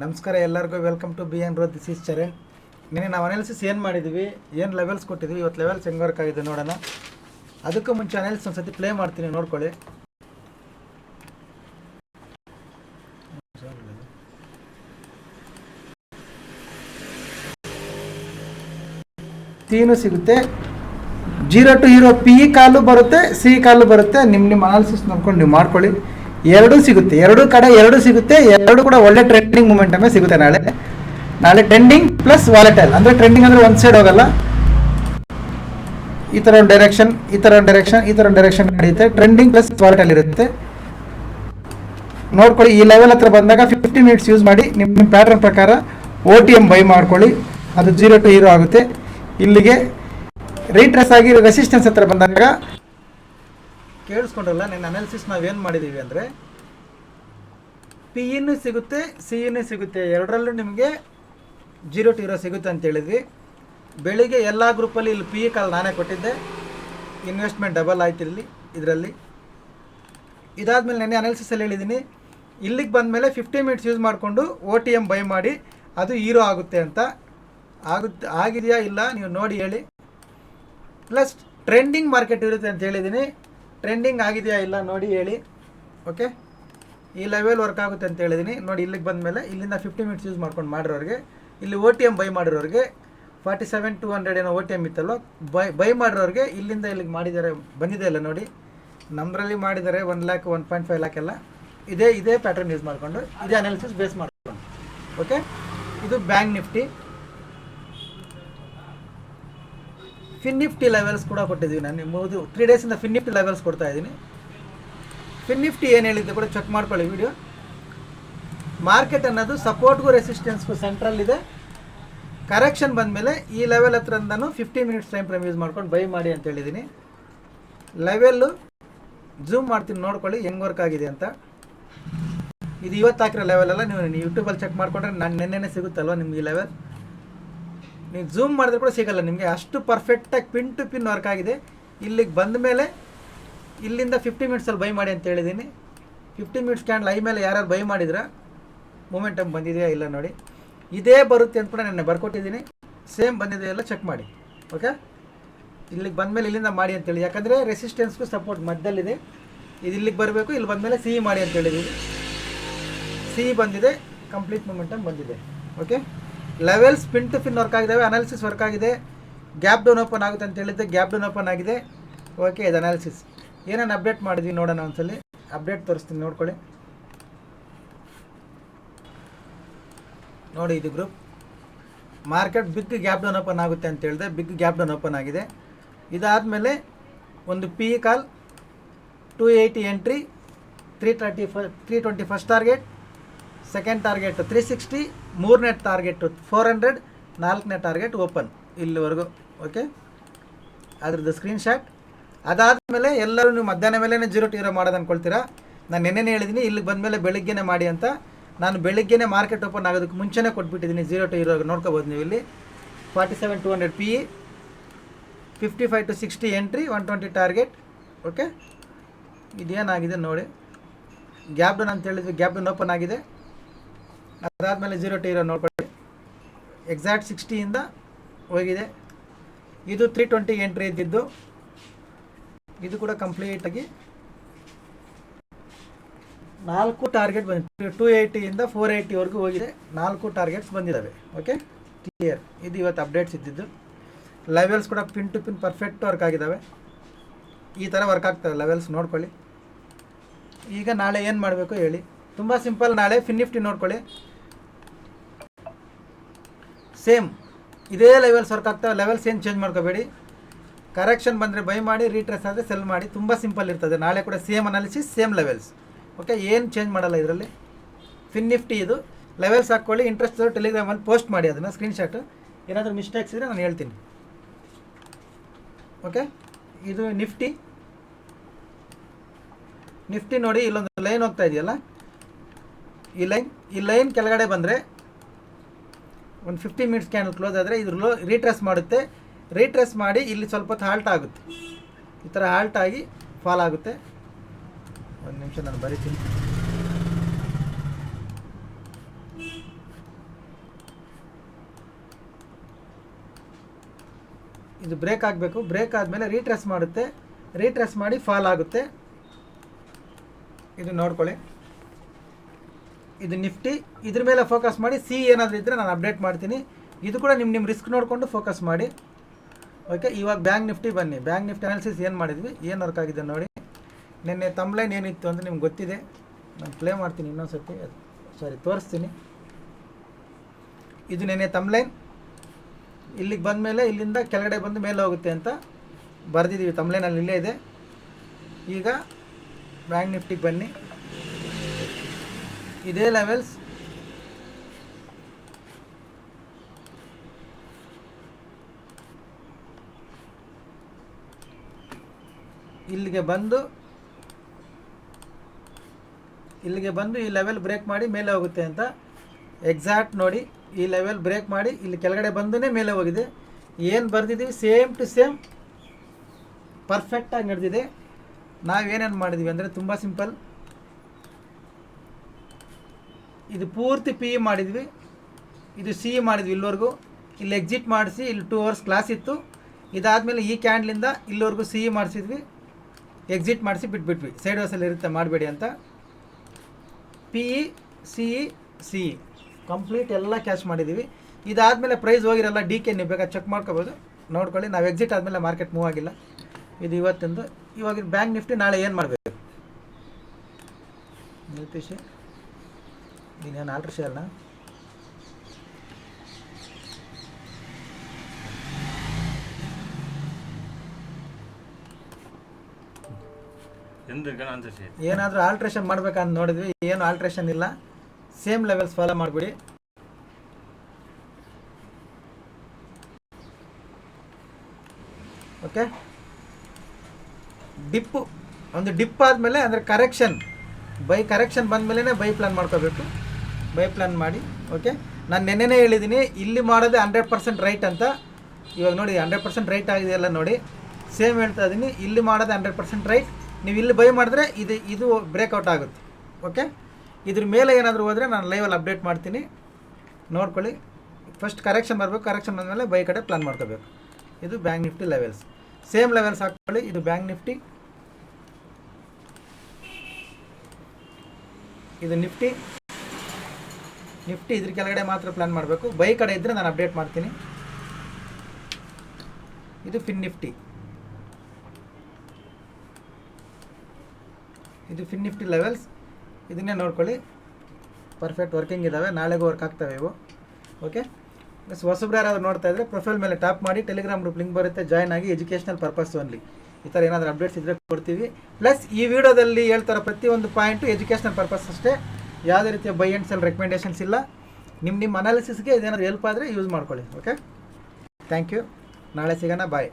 ನಮಸ್ಕಾರ ಎಲ್ಲರಿಗೂ welcome to B N ರೋ ದಿಸ್ ಇಸ್ ಚರಣ್ ನಿನ್ನೆ ನಾವು ಅನಾಲಿಸಿಸ್ ಏನು ಮಾಡಿದ್ವಿ, ಏನು ಲೆವೆಲ್ಸ್ ಕೊಟ್ಟಿದ್ವಿ, ಇವತ್ತು ಲೆವೆಲ್ಸ್ ಹೆಂಗೆ ವರ್ಕ್ ಆಗಿದೆ ನೋಡೋಣ. ಅದಕ್ಕೂ ಮುಂಚೆ ಅನಾಲಿಸಿಸ್ ಒಂದು ಸತಿ ಪ್ಲೇ ಮಾಡ್ತೀನಿ, ನೋಡ್ಕೊಳ್ಳಿ. ತೀನು ಸಿಗುತ್ತೆ. Zero to hero P call ಬರುತ್ತೆ ಸಿ ಕಾಲು ಬರುತ್ತೆ. ನಿಮ್ಮ ನಿಮ್ಮ ಅನಾಲಿಸಿಸ್ ನೋಡ್ಕೊಂಡು ನೀವು ಮಾಡ್ಕೊಳ್ಳಿ. ಎರಡೂ ಸಿಗುತ್ತೆ. ಎರಡೂ ಕಡೆ ಎರಡೂ ಸಿಗುತ್ತೆ. ಎರಡು ಕೂಡ ಒಳ್ಳೆ ಟ್ರೆಂಡಿಂಗ್ ಮೂಮೆಂಟಮೇ ಸಿಗುತ್ತೆ ನಾಳೆ. ನಾಳೆ ಟ್ರೆಂಡಿಂಗ್ ಪ್ಲಸ್ ವಾಲೆಟೈಲ್ ಅಂದರೆ ಟ್ರೆಂಡಿಂಗ್ ಅಂದರೆ ಒಂದು ಸೈಡ್ ಹೋಗಲ್ಲ. ಈ ಥರ ಒಂದು ಡೈರೆಕ್ಷನ್ ಈ ಥರ ಒಂದು ಡೈರೆಕ್ಷನ್ ಈ ಥರ ಒಂದು ಡೈರೆಕ್ಷನ್ ನಡೆಯುತ್ತೆ ಟ್ರೆಂಡಿಂಗ್ ಪ್ಲಸ್ ವಾಲೆಟೈಲ್ ಇರುತ್ತೆ. ನೋಡ್ಕೊಳ್ಳಿ, ಈ ಲೆವೆಲ್ ಹತ್ರ ಬಂದಾಗ ಫಿಫ್ಟಿ ಮಿನಿಟ್ಸ್ ಯೂಸ್ ಮಾಡಿ ನಿಮ್ಮ ಪ್ಯಾಟರ್ನ್ ಪ್ರಕಾರ ಓ ಟಿ ಎಂ ಬೈ ಮಾಡ್ಕೊಳ್ಳಿ. ಅದು ಜೀರೋ ಟು ಹೀರೋ ಆಗುತ್ತೆ. ಇಲ್ಲಿಗೆ ರೀಟ್ರೆಸ್ ಆಗಿ ರೆಸಿಸ್ಟೆನ್ಸ್ ಹತ್ರ ಬಂದಾಗ ಕೇಳಿಸ್ಕೊಂಡ್ರಲ್ಲ, ನನ್ನ ಅನಾಲಿಸಿಸ್ ನಾವೇನು ಮಾಡಿದ್ದೀವಿ ಅಂದರೆ ಪಿ ಇನ್ನು ಸಿಗುತ್ತೆ ಸಿ ಇನ್ನು ಸಿಗುತ್ತೆ, ಎರಡರಲ್ಲೂ ನಿಮಗೆ ಜೀರೋ ಟೀರೋ ಸಿಗುತ್ತೆ ಅಂತ ಹೇಳಿದ್ವಿ. ಬೆಳಿಗ್ಗೆ ಎಲ್ಲ ಗ್ರೂಪಲ್ಲಿ ಇಲ್ಲಿ ಪಿ ಕಾಲ್ ನಾನೇ ಕೊಟ್ಟಿದ್ದೆ. ಇನ್ವೆಸ್ಟ್ಮೆಂಟ್ ಡಬಲ್ ಆಯ್ತು ಇಲ್ಲಿ, ಇದರಲ್ಲಿ. ಇದಾದಮೇಲೆ ನೆನ್ನೆ ಅನಾಲಿಸಿಸಲ್ಲಿ ಹೇಳಿದ್ದೀನಿ ಇಲ್ಲಿಗೆ ಬಂದಮೇಲೆ ಫಿಫ್ಟಿ ಮಿನಿಟ್ಸ್ ಯೂಸ್ ಮಾಡಿಕೊಂಡು ಒ ಟಿ ಎಂ ಬೈ ಮಾಡಿ, ಅದು ಹೀರೋ ಆಗುತ್ತೆ ಅಂತ. ಆಗುತ್ತೆ ಆಗಿದೆಯಾ ಇಲ್ಲ, ನೀವು ನೋಡಿ ಹೇಳಿ. ಪ್ಲಸ್ ಟ್ರೆಂಡಿಂಗ್ ಮಾರ್ಕೆಟ್ ಇರುತ್ತೆ ಅಂತ ಹೇಳಿದ್ದೀನಿ ಟ್ರೆಂಡಿಂಗ್ ಆಗಿದೆಯಾ ಇಲ್ಲ ನೋಡಿ ಹೇಳಿ. ಓಕೆ ಈ ಲೆವೆಲ್ ವರ್ಕ್ ಆಗುತ್ತೆ ಅಂತ ಹೇಳಿದ್ದೀನಿ ನೋಡಿ ಇಲ್ಲಿಗೆ ಬಂದ ಮೇಲೆ ಇಲ್ಲಿಂದ ಫಿಫ್ಟಿ ಮಿನಿಟ್ಸ್ ಯೂಸ್ ಮಾಡ್ಕೊಂಡು ಮಾಡಿರೋರಿಗೆ, ಇಲ್ಲಿ ಓ ಟಿ ಎಂ ಬೈ ಮಾಡಿರೋರಿಗೆ ಫಾರ್ಟಿ ಸೆವೆನ್ ಟು ಹಂಡ್ರೆಡ್ ಏನೋ ಓ ಟಿ ಎಂ ಇತ್ತಲ್ವ ಬೈ ಬೈ ಮಾಡಿರೋರಿಗೆ ಇಲ್ಲಿಂದ ಇಲ್ಲಿಗೆ ಮಾಡಿದ್ದಾರೆ, ಬಂದಿದೆ ಇಲ್ಲ ನೋಡಿ. ನಮ್ಮದ್ರಲ್ಲಿ ಮಾಡಿದ್ದಾರೆ one lakh one point five lakh ಎಲ್ಲ. ಇದೇ ಇದೇ ಪ್ಯಾಟರ್ನ್ ಯೂಸ್ ಮಾಡಿಕೊಂಡು, ಇದೇ ಅನಾಲಿಸಿಸ್ ಬೇಸ್ ಮಾಡ್ಕೊಂಡು. ಓಕೆ ಇದು bank Nifty fin Nifty levels ಕೂಡ ಕೊಟ್ಟಿದ್ದೀವಿ ನಾನು ಮೂರು ತ್ರೀ ಡೇಸಿಂದ ಫಿನ್ ನಿಫ್ಟಿ ಲೆವೆಲ್ಸ್ ಕೊಡ್ತಾ ಇದ್ದೀನಿ. ಫಿನ್ ನಿಫ್ಟಿ ಏನು ಹೇಳಿದ್ದೆ ಕೂಡ ಚೆಕ್ ಮಾಡ್ಕೊಳ್ಳಿ ವಿಡಿಯೋ ಮಾರ್ಕೆಟ್ ಅನ್ನೋದು ಸಪೋರ್ಟ್ಗೂ ರೆಸಿಸ್ಟೆನ್ಸ್ಗೂ ಸೆಂಟ್ರಲ್ ಇದೆ. ಕರೆಕ್ಷನ್ ಬಂದಮೇಲೆ ಈ ಲೆವೆಲ್ ನಾನು fifty minutes time frame use ಮಾಡ್ಕೊಂಡು ಬೈ ಮಾಡಿ ಅಂತ ಹೇಳಿದ್ದೀನಿ. ಲೆವೆಲ್ಲು ಝೂಮ್ ಮಾಡ್ತೀನಿ ನೋಡ್ಕೊಳ್ಳಿ ಹೆಂಗೆ ವರ್ಕ್ ಆಗಿದೆ ಅಂತ. ಇದು ಇವತ್ತು ಹಾಕಿರೋ ಲೆವೆಲ್ ಅಲ್ಲ, ನೀವು ಯೂಟ್ಯೂಬಲ್ಲಿ ಚೆಕ್ ಮಾಡಿಕೊಂಡ್ರೆ ನಾನು ನೆನ್ನೆನೇ ಸಿಗುತ್ತಲ್ವ ನಿಮ್ಗೆ ಈ ಲೆವೆಲ್ ನೀವು ಝೂಮ್ ಮಾಡಿದ್ರೆ ಕೂಡ ಸಿಗಲ್ಲ ನಿಮಗೆ. ಅಷ್ಟು ಪರ್ಫೆಕ್ಟಾಗಿ ಪಿನ್ ಟು ಪಿನ್ ವರ್ಕ್ ಆಗಿದೆ. ಇಲ್ಲಿಗೆ ಬಂದ ಮೇಲೆ ಇಲ್ಲಿಂದ ಫಿಫ್ಟಿ ಮಿನಿಟ್ಸಲ್ಲಿ ಬೈ ಮಾಡಿ ಅಂತ ಹೇಳಿದ್ದೀನಿ ಫಿಫ್ಟಿ ಮಿನಿಟ್ಸ್ ಕ್ಯಾಂಡ್ ಐ ಮೇಲೆ ಯಾರ್ಯಾರು ಬೈ ಮಾಡಿದ್ರ? ಮೊಮೆಂಟಮ್ ಬಂದಿದೆಯಾ ಇಲ್ಲ ನೋಡಿ. ಇದೇ ಬರುತ್ತೆ ಅಂತ ಕೂಡ ನಾನು ಬರ್ಕೊಟ್ಟಿದ್ದೀನಿ ಸೇಮ್ ಬಂದಿದೆಯಾ ಎಲ್ಲ ಚೆಕ್ ಮಾಡಿ. ಓಕೆ ಇಲ್ಲಿಗೆ ಬಂದಮೇಲೆ ಇಲ್ಲಿಂದ ಮಾಡಿ ಅಂತೇಳಿ ಯಾಕಂದರೆ ರೆಸಿಸ್ಟೆನ್ಸ್ಗೂ ಸಪೋರ್ಟ್ ಮಧ್ಯದಲ್ಲಿದೆ ಇದು ಇಲ್ಲಿಗೆ ಬರಬೇಕು, ಇಲ್ಲಿ ಬಂದಮೇಲೆ ಸಿಹಿ ಮಾಡಿ ಅಂತ ಹೇಳಿದ್ದೀವಿ ಸಿಹಿ ಬಂದಿದೆ ಕಂಪ್ಲೀಟ್ ಮೊಮೆಂಟಮ್ ಬಂದಿದೆ. Okay levels pin to pin work ಆಗಿದ್ದಾವೆ ಅನಾಲಿಸಿಸ್ ವರ್ಕ್ ಆಗಿದೆ. ಗ್ಯಾಪ್ ಡೌನ್ ಓಪನ್ ಆಗುತ್ತೆ ಅಂತ ಹೇಳಿದ್ದೆ ಗ್ಯಾಪ್ ಡೌನ್ ಓಪನ್ ಆಗಿದೆ. ಓಕೆ ಇದು ಅನಾಲಿಸಿಸ್ ಏನೇನು ಅಪ್ಡೇಟ್ ಮಾಡಿದ್ವಿ ನೋಡೋಣ ಒಂದ್ಸಲಿ. ಅಪ್ಡೇಟ್ ತೋರಿಸ್ತೀನಿ, ನೋಡ್ಕೊಳ್ಳಿ. ನೋಡಿ ಇದು group market big gap down open ಆಗುತ್ತೆ ಅಂತ ಹೇಳಿದೆ ಬಿಗ್ ಗ್ಯಾಪ್ ಡೌನ್ ಓಪನ್ ಆಗಿದೆ. ಇದಾದಮೇಲೆ ಒಂದು P E call two eighty entry three thirty ಫ three twenty first target second target three sixty ಮೂರನೇ ಟಾರ್ಗೆಟ್ ಫೋರ್ ಹಂಡ್ರೆಡ್ ನಾಲ್ಕನೇ ಟಾರ್ಗೆಟ್ ಓಪನ್ ಇಲ್ಲಿವರೆಗೂ ಓಕೆ ಅದ್ರದ್ದು ಸ್ಕ್ರೀನ್ಶಾಟ್ ಅದಾದಮೇಲೆ ಎಲ್ಲರೂ ನೀವು ಮಧ್ಯಾಹ್ನ ಮೇಲೇ ಜೀರೋ ಟೀರೋ ಮಾಡೋದು ಅಂದ್ಕೊಳ್ತೀರಾ ನಾನು ನೆನ್ನೆನೇ ಹೇಳಿದ್ದೀನಿ ಇಲ್ಲಿಗೆ ಬಂದಮೇಲೆ ಬೆಳಿಗ್ಗೆನೇ ಮಾಡಿ ಅಂತ. ನಾನು ಬೆಳಿಗ್ಗೆನೇ ಮಾರ್ಕೆಟ್ ಓಪನ್ ಆಗೋದಕ್ಕೆ ಮುಂಚೆನೇ ಕೊಟ್ಬಿಟ್ಟಿದ್ದೀನಿ ಜೀರೋ ಟು ಇರೋ ನೋಡ್ಕೋಬೋದು ನೀವು ಇಲ್ಲಿ. Forty seven two hundred P fifty five to sixty entry one twenty target okay ಇದೇನಾಗಿದೆ ನೋಡಿ? ಗ್ಯಾಪ್ ಡೌನ್ ಅಂತ ಹೇಳಿದ್ವಿ ಗ್ಯಾಪ್ ಡೌನ್ ಓಪನ್ ಆಗಿದೆ. ಅದಾದಮೇಲೆ ಜೀರೋ ಟು ಇರೋ ನೋಡ್ಕೊಳ್ಳಿ. ಎಕ್ಸಾಕ್ಟ್ ಸಿಕ್ಸ್ಟಿಯಿಂದ ಹೋಗಿದೆ. ಇದು ತ್ರೀ ಟ್ವೆಂಟಿ ಎಂಟ್ರಿ ಇದ್ದಿದ್ದು. ಇದು ಕೂಡ ಕಂಪ್ಲೀಟಾಗಿ ನಾಲ್ಕು ಟಾರ್ಗೆಟ್ ಬಂದಿದೆ. ಟು ಏಯ್ಟಿಯಿಂದ ಫೋರ್ ಏಯ್ಟಿವರೆಗೂ ಹೋಗಿದೆ. ನಾಲ್ಕು ಟಾರ್ಗೆಟ್ಸ್ ಬಂದಿದ್ದಾವೆ. ಓಕೆ ಕ್ಲಿಯರ್ ಇದು ಇವತ್ತು ಅಪ್ಡೇಟ್ಸ್ ಇದ್ದಿದ್ದು. ಲೆವೆಲ್ಸ್ ಕೂಡ pin to pin perfect work ಆಗಿದ್ದಾವೆ. ಈ ಥರ ವರ್ಕ್ ಆಗ್ತವೆ ಲೆವೆಲ್ಸ್ ನೋಡ್ಕೊಳ್ಳಿ. ಈಗ ನಾಳೆ ಏನು ಮಾಡಬೇಕು ಹೇಳಿ. ತುಂಬ ಸಿಂಪಲ್ ನಾಳೆ, ಫಿನ್ ನಿಫ್ಟಿ ನೋಡ್ಕೊಳ್ಳಿ. ಸೇಮ್, ಇದೇ ಲೆವೆಲ್ಸ್ ವರ್ಕ್ ಆಗ್ತವೆ ಲೆವೆಲ್ಸ್ ಏನು ಚೇಂಜ್ ಮಾಡ್ಕೋಬೇಡಿ. ಕರೆಕ್ಷನ್ ಬಂದರೆ ಬೈ ಮಾಡಿ ರೀಟ್ರೆಸ್ ಆದರೆ ಸೆಲ್ ಮಾಡಿ, ತುಂಬ ಸಿಂಪಲ್ ಇರ್ತದೆ. ನಾಳೆ ಕೂಡ same analysis same levels okay ಏನು ಚೇಂಜ್ ಮಾಡಲ್ಲ ಇದರಲ್ಲಿ? ಫಿನ್ ನಿಫ್ಟಿ ಇದು. ಲೆವೆಲ್ಸ್ ಹಾಕ್ಕೊಳ್ಳಿ ಇಂಟ್ರೆಸ್ಟ್ ಟೆಲಿಗ್ರಾಮಲ್ಲಿ ಪೋಸ್ಟ್ ಮಾಡಿ ಅದನ್ನು ಸ್ಕ್ರೀನ್ಶಾಟ್ ಏನಾದರೂ ಮಿಸ್ಟೇಕ್ಸ್ ಇದ್ದರೆ ನಾನು ಹೇಳ್ತೀನಿ. ಓಕೆ ಇದು ನಿಫ್ಟಿ. ನಿಫ್ಟಿ ನೋಡಿ ಇಲ್ಲೊಂದು ಲೈನ್ ಹೋಗ್ತಾ ಇದೆಯಲ್ಲ? ಈ ಲೈನ್ ಈ ಲೈನ್ ಕೆಳಗಡೆ ಬಂದರೆ ಒಂದು ಫಿಫ್ಟಿ ಮಿನಿಟ್ಸ್ ಕ್ಯಾನಲ್ ಕ್ಲೋಸ್ ಆದರೆ ಲೋ ರೀಟ್ರೆಸ್ ಮಾಡುತ್ತೆ. ರೀಟ್ರೆಸ್ ಮಾಡಿ ಇಲ್ಲಿ ಸ್ವಲ್ಪ ಹೊತ್ತು ಹಾಲ್ಟ್ ಆಗುತ್ತೆ. ಈ ಥರ ಹಾಲ್ಟ್ ಆಗಿ ಫಾಲ್ ಆಗುತ್ತೆ. ಒಂದು ನಿಮಿಷ ನಾನು ಬರೀತೀನಿ. ಇದು ಬ್ರೇಕ್ ಆಗಬೇಕು. ಬ್ರೇಕ್ ಆದಮೇಲೆ ರೀಟ್ರೆಸ್ ಮಾಡುತ್ತೆ. ರೀಟ್ರೆಸ್ ಮಾಡಿ ಫಾಲ್ ಆಗುತ್ತೆ. ಇದು ನೋಡ್ಕೊಳ್ಳಿ. ಇದು ನಿಫ್ಟಿ, ಇದ್ರ ಮೇಲೆ ಫೋಕಸ್ ಮಾಡಿ ಸಿ ಏನಾದರೂ ಇದ್ದರೆ ನಾನು ಅಪ್ಡೇಟ್ ಮಾಡ್ತೀನಿ. ಇದು ಕೂಡ ನಿಮ್ಮ ನಿಮ್ಮ ರಿಸ್ಕ್ ನೋಡಿಕೊಂಡು ಫೋಕಸ್ ಮಾಡಿ. ಓಕೆ ಇವಾಗ ಬ್ಯಾಂಕ್ ನಿಫ್ಟಿ ಬನ್ನಿ. ಬ್ಯಾಂಕ್ ನಿಫ್ಟಿ ಅನಾಲಿಸಿಸ್ ಏನು ಮಾಡಿದ್ವಿ? ಏನು ವರ್ಕ್ ಆಗಿದೆ ನೋಡಿ. ನಿನ್ನೆ ತಮ್ಲೈನ್ ಏನಿತ್ತು ಅಂತ ನಿಮ್ಗೆ ಗೊತ್ತಿದೆ. ನಾನು ಪ್ಲೇ ಮಾಡ್ತೀನಿ ಇನ್ನೊಂದು ಸರ್ತಿ ಸಾರಿ ತೋರಿಸ್ತೀನಿ. ಇದು ನಿನ್ನೆ ತಮ್ಲೈನ್ ಇಲ್ಲಿಗೆ ಬಂದ ಮೇಲೆ, ಇಲ್ಲಿಂದ ಕೆಳಗಡೆ ಬಂದು ಮೇಲೆ ಹೋಗುತ್ತೆ ಅಂತ ಬರೆದಿದ್ದೀವಿ. ತಮ್ಲೈನಲ್ಲಿ ಇಲ್ಲೇ ಇದೆ. ಈಗ ಬ್ಯಾಂಕ್ ನಿಫ್ಟಿಗೆ ಬನ್ನಿ. ಇದೇ ಲೆವೆಲ್ಸ್ ಇಲ್ಲಿಗೆ ಬಂದು ಇಲ್ಲಿಗೆ ಬಂದು ಈ ಲೆವೆಲ್ ಬ್ರೇಕ್ ಮಾಡಿ ಮೇಲೆ ಹೋಗುತ್ತೆ ಅಂತ. ಎಕ್ಸಾಕ್ಟ್ ನೋಡಿ, ಈ ಲೆವೆಲ್ ಬ್ರೇಕ್ ಮಾಡಿ ಇಲ್ಲಿ ಕೆಳಗಡೆ ಬಂದನೇ ಮೇಲೆ ಹೋಗಿದೆ. ಏನು ಬರೆದಿದ್ದೀವಿ? ಸೇಮ್ ಟು ಸೇಮ್ ಪರ್ಫೆಕ್ಟಾಗಿ ನಡೆದಿದೆ. ನಾವೇನೇನು ಮಾಡಿದ್ವಿ ಅಂದರೆ ತುಂಬ ಸಿಂಪಲ್ ಇದು ಪೂರ್ತಿ ಪಿ ಇ ಮಾಡಿದ್ವಿ. ಇದು ಸಿ ಇ ಮಾಡಿದ್ವಿ ಇಲ್ಲಿವರೆಗೂ. ಇಲ್ಲಿ ಎಕ್ಸಿಟ್ ಮಾಡಿಸಿ, ಇಲ್ಲಿ ಟೂ ಅವರ್ಸ್ ಕ್ಲಾಸ್ ಇತ್ತು. ಇದಾದಮೇಲೆ ಈ ಕ್ಯಾಂಡ್ಲಿಂದ ಇಲ್ಲಿವರೆಗೂ ಸಿ ಇ ಮಾಡಿಸಿದ್ವಿ. ಎಕ್ಸಿಟ್ ಮಾಡಿಸಿ ಬಿಟ್ಬಿಟ್ವಿ. ಸೈಡ್ ವಾಸಲ್ಲಿ ಇರುತ್ತೆ, ಮಾಡಬೇಡಿ ಅಂತ. P E C E C E complete ಎಲ್ಲ ಕ್ಯಾಶ್ ಮಾಡಿದ್ದೀವಿ ಇದಾದಮೇಲೆ ಪ್ರೈಸ್ ಹೋಗಿರಲ್ಲ ಡಿ ಕೆ ನೀವು ಬೇಕಾದ್ರೆ ಚೆಕ್ ಮಾಡ್ಕೋಬೋದು. ನೋಡ್ಕೊಳ್ಳಿ, ನಾವು ಎಕ್ಸಿಟ್ ಆದಮೇಲೆ ಮಾರ್ಕೆಟ್ ಮೂವ್ ಆಗಿಲ್ಲ. ಇದು ಇವತ್ತಿಂದು. ಇವಾಗ ಬ್ಯಾಂಕ್ ನಿಫ್ಟಿ ನಾಳೆ ಏನು ಮಾಡಬೇಕು? ನಿತೀಶ್. ನೀನೇನು ಆಲ್ಟ್ರ್ ಶೇರ್ನ ಏನಾದರೂ ಆಲ್ಟ್ರೇಷನ್ ಮಾಡ್ಬೇಕಂತ ನೋಡಿದ್ವಿ ಏನು ಆಲ್ಟ್ರೇಷನ್ ಇಲ್ಲ. ಸೇಮ್ ಲೆವೆಲ್ಸ್ ಫಾಲೋ ಮಾಡಿಬಿಡಿ. ಓಕೆ ಡಿಪ್ ಒಂದು ಡಿಪ್ ಆದಮೇಲೆ ಅಂದರೆ ಕರೆಕ್ಷನ್ ಬೈ ಕರೆಕ್ಷನ್ ಬಂದಮೇಲೆನೇ ಬೈ ಪ್ಲಾನ್ ಮಾಡ್ಕೋಬೇಕು. ಬೈ ಪ್ಲಾನ್ ಮಾಡಿ ಓಕೆ ನಾನು ನೆನ್ನೆನೇ ಹೇಳಿದ್ದೀನಿ ಇಲ್ಲಿ ಮಾಡೋದೇ ಹಂಡ್ರೆಡ್ ಪರ್ಸೆಂಟ್ ರೈಟ್ ಅಂತ. ಇವಾಗ ನೋಡಿ ಹಂಡ್ರೆಡ್ ಪರ್ಸೆಂಟ್ ರೈಟ್ ಆಗಿದೆಯಲ್ಲ ನೋಡಿ. ಸೇಮ್ ಹೇಳ್ತಾ ಇದ್ದೀನಿ ಇಲ್ಲಿ ಮಾಡೋದೇ ಹಂಡ್ರೆಡ್ ಪರ್ಸೆಂಟ್ ರೈಟ್ ನೀವು ಇಲ್ಲಿ ಬೈ ಮಾಡಿದ್ರೆ ಇದು ಇದು ಬ್ರೇಕ್ಔಟ್ ಆಗುತ್ತೆ ಓಕೆ ಇದ್ರ ಮೇಲೆ ಏನಾದರೂ ಹೋದರೆ ನಾನು ಲೈವಲ್ಲಿ ಅಪ್ಡೇಟ್ ಮಾಡ್ತೀನಿ. ನೋಡ್ಕೊಳ್ಳಿ. ಫಸ್ಟ್ ಕರೆಕ್ಷನ್ ಬರಬೇಕು ಕರೆಕ್ಷನ್ ಬಂದಮೇಲೆ ಬೈ ಕಡೆ ಪ್ಲಾನ್ ಮಾಡ್ಕೋಬೇಕು. ಇದು Bank Nifty levels same levels ಹಾಕ್ಕೊಳ್ಳಿ, ಇದು ಬ್ಯಾಂಕ್ ನಿಫ್ಟಿ ಇದು ನಿಫ್ಟಿ ನಿಫ್ಟಿ ಇದ್ರ ಕೆಳಗಡೆ ಮಾತ್ರ ಪ್ಲಾನ್ ಮಾಡಬೇಕು. ಬೈ ಕಡೆ ಇದ್ದರೆ ನಾನು ಅಪ್ಡೇಟ್ ಮಾಡ್ತೀನಿ. ಇದು ಫಿನ್ ನಿಫ್ಟಿ. ಇದು ಫಿನ್ ನಿಫ್ಟಿ ಲೆವೆಲ್ಸ್ ಇದನ್ನೇ ನೋಡ್ಕೊಳ್ಳಿ. ಪರ್ಫೆಕ್ಟ್ ವರ್ಕಿಂಗ್ ಇದ್ದಾವೆ ನಾಳೆಗೂ ವರ್ಕ್ ಆಗ್ತವೆ ಇವು. ಓಕೆ ಪ್ಲಸ್ ಹೊಸಬ್ರು ಯಾರಾದರೂ ನೋಡ್ತಾ ಇದ್ರೆ ಪ್ರೊಫೈಲ್ ಮೇಲೆ ಟ್ಯಾಪ್ ಮಾಡಿ ಟೆಲಿಗ್ರಾಮ್ ಗ್ರೂಪ್ ಲಿಂಕ್ ಬರುತ್ತೆ. ಜಾಯ್ನ್ ಆಗಿ ಎಜುಕೇಷನಲ್ ಪರ್ಪಸ್ ಓನ್ಲಿ ಈ ಥರ ಏನಾದರೂ ಅಪ್ಡೇಟ್ಸ್ ಇದ್ದರೆ ಕೊಡ್ತೀವಿ. ಪ್ಲಸ್ ಈ ವಿಡಿಯೋದಲ್ಲಿ ಹೇಳ್ತಾರೋ ಪ್ರತಿಯೊಂದು ಪಾಯಿಂಟು ಎಜುಕೇಷನಲ್ ಪರ್ಪಸ್ ಅಷ್ಟೇ. ಯಾವುದೇ ರೀತಿಯ ಬೈ ಆ್ಯಂಡ್ ಸೆಲ್ ರೆಕಮೆಂಡೇಷನ್ಸ್ ಇಲ್ಲ. ನಿಮ್ಮ ನಿಮ್ಮ ಅನಾಲಿಸಿಸ್ಗೆ ಇದೇನಾದ್ರು ಹೆಲ್ಪ್ ಆದರೆ ಯೂಸ್ ಮಾಡ್ಕೊಳ್ಳಿ ಓಕೆ ಥ್ಯಾಂಕ್ ಯು ನಾಳೆ ಸಿಗೋಣ ಬಾಯ್